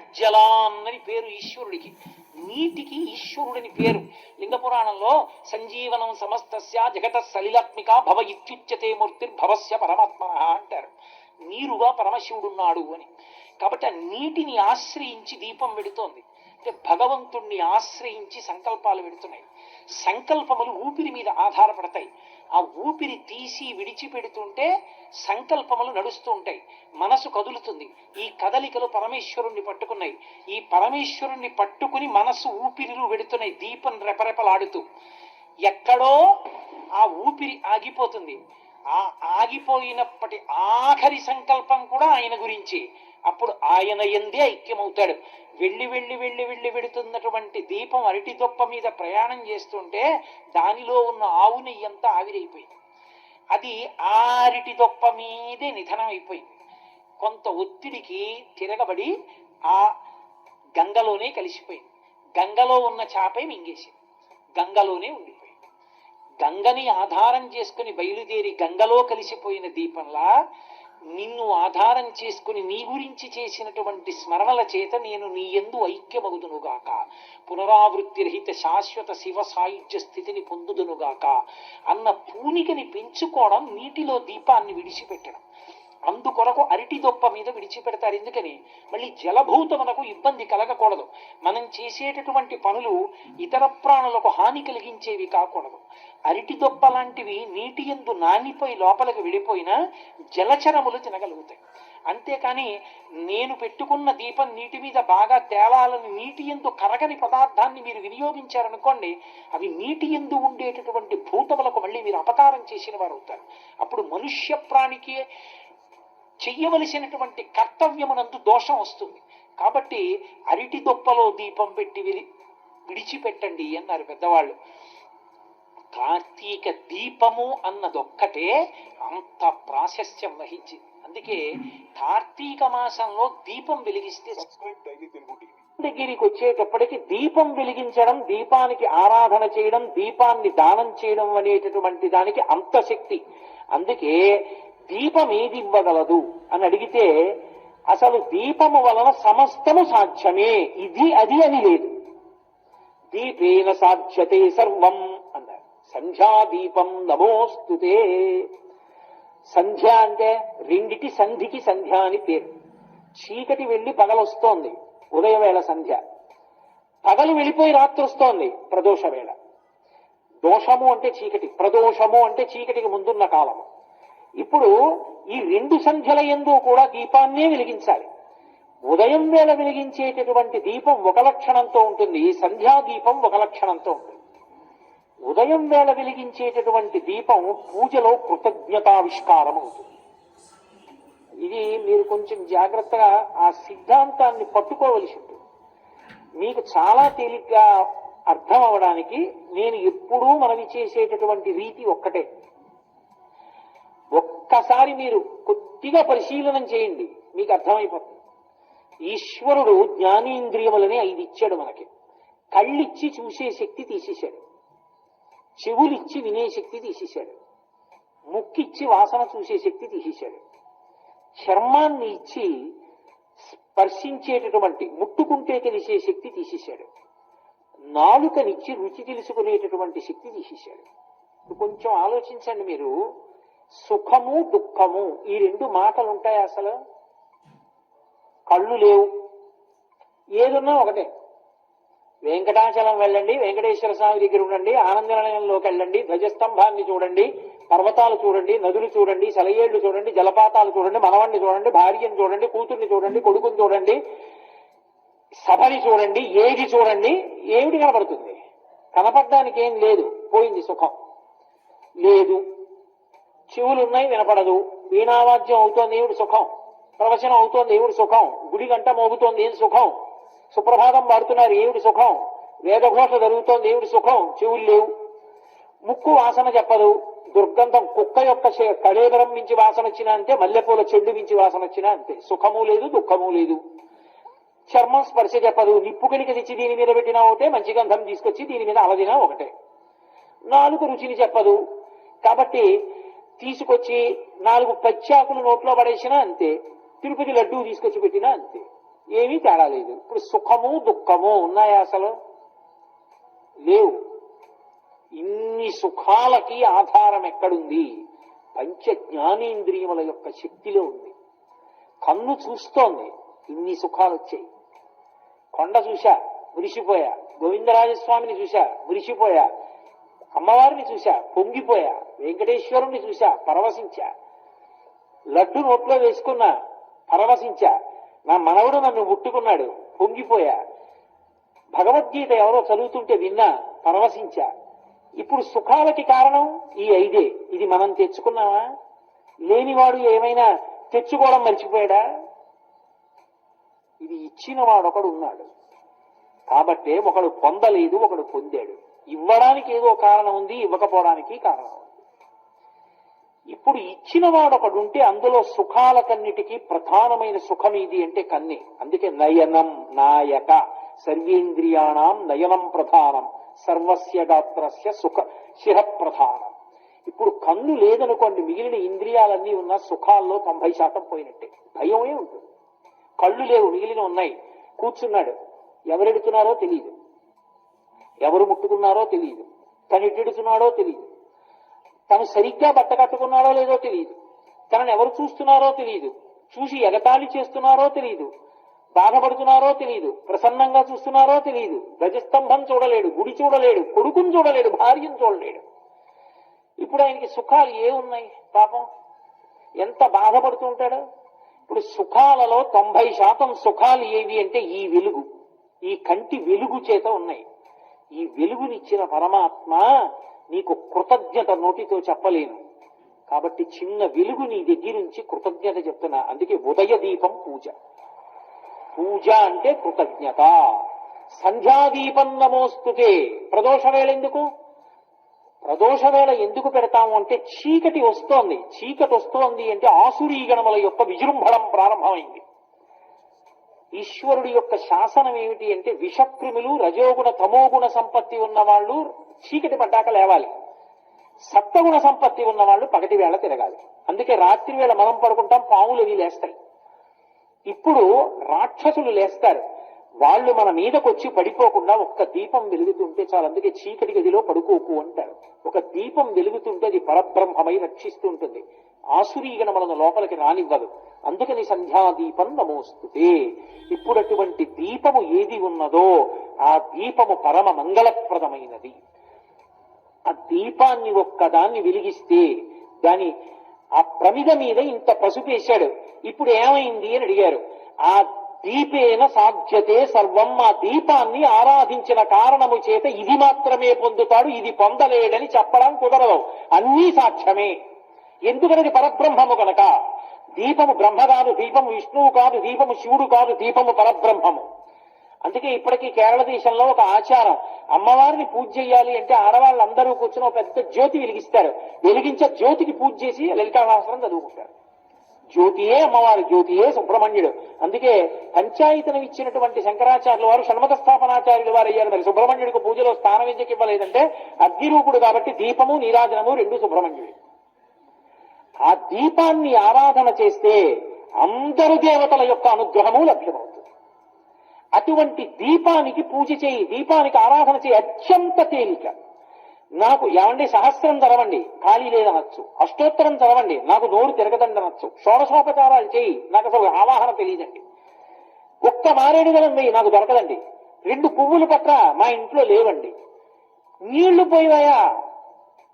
జలాన్నని పేరు ఈశ్వరుడికి నీటికి ఈశ్వరుడని పేరు. లింగ పురాణంలో సంజీవనం సమస్తస్య జగత సలిలాత్మిక భవ ఇత్యుచ్యతే మూర్తిర్భవస్య పరమాత్మ అంటారు. నీరుగా పరమశివుడున్నాడు అని. కాబట్టి ఆ నీటిని ఆశ్రయించి దీపం వెడుతోంది. అంటే భగవంతుణ్ణి ఆశ్రయించి సంకల్పాలు వెడుతున్నాయి సంకల్పములు ఊపిరి మీద ఆధారపడతాయి. ఆ ఊపిరి తీసి విడిచిపెడుతుంటే సంకల్పములు నడుస్తూ ఉంటాయి. మనసు కదులుతుంది. ఈ కదలికలు పరమేశ్వరుణ్ణి పట్టుకున్నాయి. ఈ పరమేశ్వరుణ్ణి పట్టుకుని మనసు ఊపిరిలు వెడుతున్నాయి దీపం రెపరెపలాడుతూ. ఎక్కడో ఆ ఊపిరి ఆగిపోతుంది. ఆ ఆగిపోయినప్పటి ఆఖరి సంకల్పం కూడా ఆయన గురించి. అప్పుడు ఆయన ఎందే ఐక్యమవుతాడు. వెళ్ళి వెళ్ళి వెళ్ళి వెళ్ళి వెడుతున్నటువంటి దీపం అరటి దొప్ప మీద ప్రయాణం చేస్తుంటే దానిలో ఉన్న ఆవు నెయ్యి అంతా ఆవిరైపోయింది. అది ఆ అరటి దొప్ప మీదే నిధనం అయిపోయింది కొంత ఒత్తిడికి తిరగబడి ఆ గంగలోనే కలిసిపోయింది. గంగలో ఉన్న చేపే మింగేసింది. గంగలోనే ఉండిపోయింది. గంగని ఆధారం చేసుకుని బయలుదేరి గంగలో కలిసిపోయిన దీపంలా నిన్ను ఆధారం చేసుకుని నీ గురించి చేసినటువంటి స్మరణల చేత నేను నీ ఎందు ఐక్యమగుదునుగాక. పునరావృత్తి రహిత శాశ్వత శివ సాయుధ్య స్థితిని పొందుదునుగాక. అన్న పూనికని పెంచుకోవడం నీటిలో దీపాన్ని విడిచిపెట్టడం. అందుకొరకు అరటి దొప్ప మీద విడిచిపెడతారు. ఎందుకని? మళ్ళీ జలభూతమునకు ఇబ్బంది కలగకూడదు. మనం చేసేటటువంటి పనులు ఇతర ప్రాణులకు హాని కలిగించేవి కాకూడదు. అరటి దొప్ప లాంటివి నీటి ఎందు నానిపోయి లోపలికి విడిపోయినా జలచరములు తినగలుగుతాయి. అంతేకాని నేను పెట్టుకున్న దీపం నీటి మీద బాగా తేలాలని నీటి ఎందు కరగని పదార్థాన్ని మీరు వినియోగించారనుకోండి అవి నీటి ఎందు ఉండేటటువంటి భూతములకు మళ్ళీ మీరు అపకారం చేసిన వారు అవుతారు అప్పుడు మనుష్య ప్రాణికి చెయ్యవలసినటువంటి కర్తవ్యమునందు దోషం వస్తుంది. కాబట్టి అరటి దొప్పలో దీపం పెట్టి విడి- విడిచిపెట్టండి అన్నారు పెద్దవాళ్ళు. కార్తీక దీపము అన్నదొక్కటే అంత ప్రాశస్త్యం వహించింది. అందుకే కార్తీక మాసంలో దీపం వెలిగిస్తే దగ్గరికి వచ్చేటప్పటికి దీపం వెలిగించడం దీపానికి ఆరాధన చేయడం దీపాన్ని దానం చేయడం అనేటటువంటి దానికి అంత శక్తి. అందుకే దీపం ఏది ఇవ్వగలదు అని అడిగితే అసలు దీపము వలన సమస్తము సాధ్యమే. ఇది అది అని లేదు. దీపేన సాధ్యతే సర్వం అన్నారు సంధ్యా దీపం నమోస్తుతే సంధ్య అంటే రెండిటి సంధికి సంధ్య అని పేరు. చీకటి వెళ్ళి పగలొస్తోంది ఉదయ వేళ సంధ్య. పగలు వెళ్ళిపోయి రాత్రి వస్తోంది ప్రదోష వేళ. దోషము అంటే చీకటి ప్రదోషము అంటే చీకటికి ముందున్న కాలము. ఇప్పుడు ఈ రెండు సంధ్యల ఎందు కూడా దీపాన్నే వెలిగించాలి. ఉదయం వేళ వెలిగించేటటువంటి దీపం ఒక లక్షణంతో ఉంటుంది. సంధ్యా దీపం ఒక లక్షణంతో ఉంటుంది. ఉదయం వేళ వెలిగించేటటువంటి దీపం పూజలో కృతజ్ఞతావిష్కారం అవుతుంది. ఇది మీరు కొంచెం జాగ్రత్తగా ఆ సిద్ధాంతాన్ని పట్టుకోవలసి ఉంటుంది. మీకు చాలా తేలిగ్గా అర్థం అవడానికి నేను ఎప్పుడూ మనవి చేసేటటువంటి రీతి ఒక్కటే. ఒక్కసారి మీరు కొద్దిగా పరిశీలనం చేయండి. మీకు అర్థమైపోతుంది. ఈశ్వరుడు జ్ఞానేంద్రియములనే ఐదు ఇచ్చాడు మనకి. కళ్ళిచ్చి చూసే శక్తి తీసేశాడు. చెవులిచ్చి వినే శక్తి తీసేశాడు. ముక్కిచ్చి వాసన చూసే శక్తి తీసేశాడు. చర్మాన్ని ఇచ్చి స్పర్శించేటటువంటి ముట్టుకుంటే తెలిసే శక్తి తీసేశాడు. నాలుకనిచ్చి రుచి తెలుసుకునేటటువంటి శక్తి తీసేశాడు. కొంచెం ఆలోచించండి మీరు. సుఖము దుఃఖము ఈ రెండు మాటలు ఉంటాయి అసలు? కళ్ళు లేవు. ఏదున్నా ఒకటే. వెంకటాచలం వెళ్ళండి వెంకటేశ్వర స్వామి దగ్గర ఉండండి ఆనందనిలయంలోకి వెళ్ళండి ధ్వజస్తంభాన్ని చూడండి పర్వతాలు చూడండి నదులు చూడండి సెలయేళ్ళు చూడండి జలపాతాలు చూడండి మనవణ్ణి చూడండి భార్యను చూడండి కూతుర్ని చూడండి కొడుకుని చూడండి సభని చూడండి ఏది చూడండి ఏమిటి కనపడుతుంది? కనపడడానికి ఏం లేదు. పోయింది సుఖం. లేదు. చెవులున్నాయి వినపడదు. వీణావాద్యం అవుతోంది ఏమిటి సుఖం. ప్రవచనం అవుతోంది ఏమిటి సుఖం. గుడి గంట మోగుతోంది ఏం సుఖం. సుప్రభాతం పాడుతున్నారు ఏమిటి సుఖం. వేదఘోష జరుగుతోంది ఏమిటి సుఖం. చెవులు లేవు. ముక్కు వాసన చెప్పదు. దుర్గంధం కుక్క యొక్క కళేబరం మించి వాసన వచ్చినా అంతే మల్లెపూల చెడ్డు మించి వాసన వచ్చినా అంతే. సుఖము లేదు దుఃఖము లేదు. చర్మం స్పర్శ చెప్పదు. నిప్పు కలికి తెచ్చి దీని మీద పెట్టినా ఒకటే మంచి గంధం తీసుకొచ్చి దీని మీద అలదినా ఒకటే. నాలుగు రుచిని చెప్పదు. కాబట్టి తీసుకొచ్చి నాలుగు పచ్చాకులు నోట్లో పడేసినా అంతే. తిరుపతి లడ్డూ తీసుకొచ్చి పెట్టినా అంతే. ఏమీ తేడా లేదు. ఇప్పుడు సుఖము దుఃఖము ఉన్నాయా అసలు? లేవు. ఇన్ని సుఖాలకి ఆధారం ఎక్కడుంది? పంచ జ్ఞానేంద్రియముల యొక్క శక్తిలో ఉంది. కన్ను చూస్తోంది. ఇన్ని సుఖాలు వచ్చాయి కొండ చూశా మురిసిపోయా. గోవిందరాజస్వామిని చూశా మురిసిపోయా. అమ్మవారిని చూశా పొంగిపోయా వెంకటేశ్వరుణ్ణి చూశా పరవశించా. లడ్డు నోట్లో వేసుకున్నా పరవశించా. నా మనవడు నన్ను ముట్టుకున్నాడు పొంగిపోయా. భగవద్గీత ఎవరో చదువుతుంటే విన్నా పరవశించా. ఇప్పుడు సుఖాలకి కారణం ఈ ఐదే. ఇది మనం తెచ్చుకున్నామా? లేనివాడు ఏమైనా తెచ్చుకోవడం మర్చిపోయాడా? ఇది ఇచ్చిన వాడు ఒకడు ఉన్నాడు. కాబట్టే ఒకడు పొందలేదు ఒకడు పొందాడు. ఇవ్వడానికి ఏదో కారణం ఉంది ఇవ్వకపోవడానికి కారణం ఉంది. ఇప్పుడు ఇచ్చిన వాడు ఒకడుంటే అందులో సుఖాలకన్నిటికీ ప్రధానమైన సుఖం ఇది అంటే కన్నే. అందుకే నయనం నాయక సర్వేంద్రియాణం నయనం ప్రధానం సర్వస్య గాత్రస్య సుఖ శిహ ప్రధానం ఇప్పుడు కన్ను లేదనుకోండి మిగిలిన ఇంద్రియాలన్నీ ఉన్న సుఖాల్లో తొంభై శాతం పోయినట్టే. భయమే ఉంటుంది. కళ్ళు లేవు మిగిలిన ఉన్నాయి. కూర్చున్నాడు. ఎవరెడుతున్నారో తెలియదు ఎవరు ముట్టుకున్నారో తెలియదు. తను ఎట్టెడుతున్నాడో తెలియదు. తను సరిగ్గా బట్ట కట్టుకున్నాడో లేదో తెలియదు. తనను ఎవరు చూస్తున్నారో తెలియదు. చూసి ఎగతాళి చేస్తున్నారో తెలియదు. బాధపడుతున్నారో తెలియదు. ప్రసన్నంగా చూస్తున్నారో తెలియదు. గజస్తంభం చూడలేడు గుడి చూడలేడు కొడుకుని చూడలేడు భార్యను చూడలేడు. ఇప్పుడు ఆయనకి సుఖాలు ఏ ఉన్నాయి? పాపం ఎంత బాధపడుతూ ఉంటాడు? ఇప్పుడు సుఖాలలో తొంభై శాతం సుఖాలు ఏవి అంటే ఈ వెలుగు. ఈ కంటి వెలుగు చేత ఉన్నాయి. ఈ వెలుగునిచ్చిన పరమాత్మ నీకు కృతజ్ఞత నోటితో చెప్పలేను. కాబట్టి చిన్న వెలుగు నీ దగ్గర నుంచి కృతజ్ఞత చెప్తున్నా. అందుకే ఉదయ దీపం పూజ. పూజ అంటే కృతజ్ఞత. సంధ్యాదీపం నమోస్తుతే ప్రదోష వేళ ఎందుకు? ప్రదోష వేళ ఎందుకు పెడతాము అంటే చీకటి వస్తోంది. చీకటి వస్తోంది అంటే ఆసురీ గణముల యొక్క విజృంభణం ప్రారంభమైంది. ఈశ్వరుడి యొక్క శాసనం ఏమిటి అంటే విషక్రిములు రజోగుణ తమోగుణ సంపత్తి ఉన్న వాళ్ళు చీకటి పడ్డాక లేవాలి. సప్తగుణ సంపత్తి ఉన్న వాళ్ళు పగటి వేళ తిరగాలి. అందుకే రాత్రి వేళ మనం పడుకుంటాం పాములు ఇవి లేస్తాయి. ఇప్పుడు రాక్షసులు లేస్తారు. వాళ్ళు మన మీదకొచ్చి పడిపోకుండా ఒక్క దీపం వెలుగుతుంటే చాలు అందుకే చీకటి గదిలో పడుకోకు అంటారు. ఒక దీపం వెలుగుతుంటే అది పరబ్రహ్మమై రక్షిస్తూ ఉంటుంది. ఆసురీగణ మనను లోపలికి రానివ్వదు. అందుకని సంధ్యాదీపం నమోస్తుతే ఇప్పుడు అటువంటి దీపము ఏది ఉన్నదో ఆ దీపము పరమ మంగళప్రదమైనది. ఆ దీపాన్ని ఒక్కదాన్ని వెలిగిస్తే దాని ఆ ప్రమిద మీద ఇంత పసుపేశాడు ఇప్పుడు ఏమైంది అని అడిగారు. ఆ దీపేన సాధ్యతే సర్వం ఆ దీపాన్ని ఆరాధించిన కారణము చేత ఇది మాత్రమే పొందుతాడు ఇది పొందలేడని చెప్పడం కుదరదు. అన్నీ సాక్ష్యమే ఎందుకనది పరబ్రహ్మము కనుక దీపము బ్రహ్మ కాదు దీపము విష్ణువు కాదు దీపము శివుడు కాదు దీపము పరబ్రహ్మము. అందుకే ఇప్పటికీ కేరళ దేశంలో ఒక ఆచారం అమ్మవారిని పూజ చేయాలి అంటే ఆడవాళ్ళందరూ కూర్చుని ఒక పెద్ద జ్యోతి వెలిగిస్తారు. వెలిగించే జ్యోతికి పూజ చేసి లలితాశాస్త్రం చదువుకుంటారు. జ్యోతియే అమ్మవారు జ్యోతియే సుబ్రహ్మణ్యుడు. అందుకే పంచాయతనం ఇచ్చినటువంటి శంకరాచార్యుల వారు షణ్మత స్థాపనాచార్యుల వారు అయ్యారు మరి సుబ్రహ్మణ్యుడికి పూజలో స్థానం ఎందుకు ఇవ్వలేదంటే అగ్నిరూపుడు కాబట్టి దీపము నీరాజనము రెండు సుబ్రహ్మణ్యుడు. ఆ దీపాన్ని ఆరాధన చేస్తే అందరు దేవతల యొక్క అనుగ్రహము లభ్యమవుతుంది. అటువంటి దీపానికి పూజ చేయి దీపానికి ఆరాధన చేయి అత్యంత తేలిక. నాకు ఏమండి సహస్రం చదవండి ఖాళీ లేదనొచ్చు. అష్టోత్తరం చదవండి నాకు నోరు తిరగదండి అనొచ్చు షోడశోపచారాలు చేయి నాకు అసలు ఆవాహన తెలియదండి. ఒక్క మారేడు గలం వెయ్యి నాకు దొరకదండి. రెండు పువ్వులు పట్ల మా ఇంట్లో లేవండి. నీళ్ళు పోయినాయా?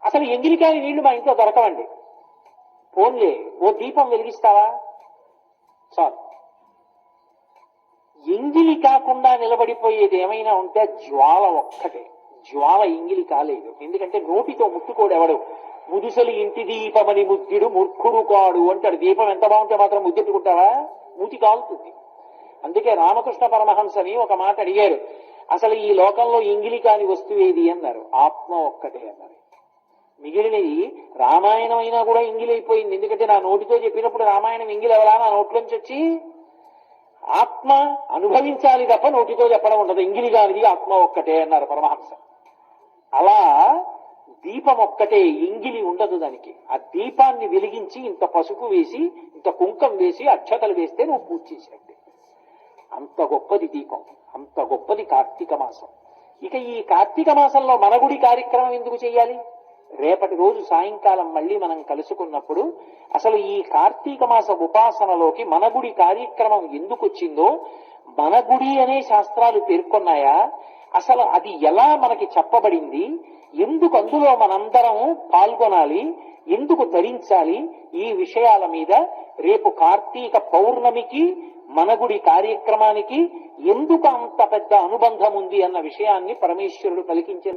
అసలు ఎంగిలికాయ నీళ్ళు మా ఇంట్లో దొరకవండి. పోన్లే ఓ దీపం వెలిగిస్తావా? చాలు. ఇంగిలి కాకుండా నిలబడిపోయేది ఏమైనా ఉంటే జ్వాల ఒక్కటే. జ్వాల ఇంగిలి కాలేదు. ఎందుకంటే నోటితో ముట్టుకోడు ఎవడు. ముదుసలు ఇంటి దీపమని ముద్దుడు మూర్ఖుడు కాడు అంటాడు. దీపం ఎంత బాగుంటే మాత్రం ముద్దెట్టుకుంటావా? మూతి కాలుతుంది. అందుకే రామకృష్ణ పరమహంసని ఒక మాట అడిగారు. అసలు ఈ లోకంలో ఇంగిలి కాని వస్తువు ఏది? అన్నారు. ఆత్మ ఒక్కటే అన్నారు. మిగిలినది రామాయణం అయినా కూడా ఇంగిలైపోయింది. ఎందుకంటే నా నోటితో చెప్పినప్పుడు రామాయణం ఇంగిలెవలా నా నోట్లోంచి వచ్చి ఆత్మ అనుభవించాలి తప్ప నోటితో చెప్పడం ఉండదు. ఇంగిలి కానిది ఆత్మ ఒక్కటే అన్నారు పరమహంస. అలా దీపం ఒక్కటే ఇంగిలి ఉండదు దానికి. ఆ దీపాన్ని వెలిగించి ఇంత పసుపు వేసి ఇంత కుంకం వేసి అక్షతలు వేస్తే నువ్వు పూజ చేసినట్టే. అంత గొప్పది దీపం. అంత గొప్పది కార్తీక మాసం. ఇక ఈ కార్తీక మాసంలో మన గుడి కార్యక్రమం ఎందుకు చేయాలి? రేపటి రోజు సాయంకాలం మళ్ళీ మనం కలుసుకున్నప్పుడు అసలు ఈ కార్తీక మాస ఉపాసనలోకి మన గుడి కార్యక్రమం ఎందుకు వచ్చిందో మన గుడి అనే శాస్త్రాలు పేర్కొన్నాయా? అసలు అది ఎలా మనకి చెప్పబడింది? ఎందుకు అందులో మనందరం పాల్గొనాలి? ఎందుకు ధరించాలి ఈ విషయాల మీద రేపు కార్తీక పౌర్ణమికి మన గుడి కార్యక్రమానికి ఎందుకు అంత పెద్ద అనుబంధం ఉంది అన్న విషయాన్ని పరమేశ్వరుడు పలికించిన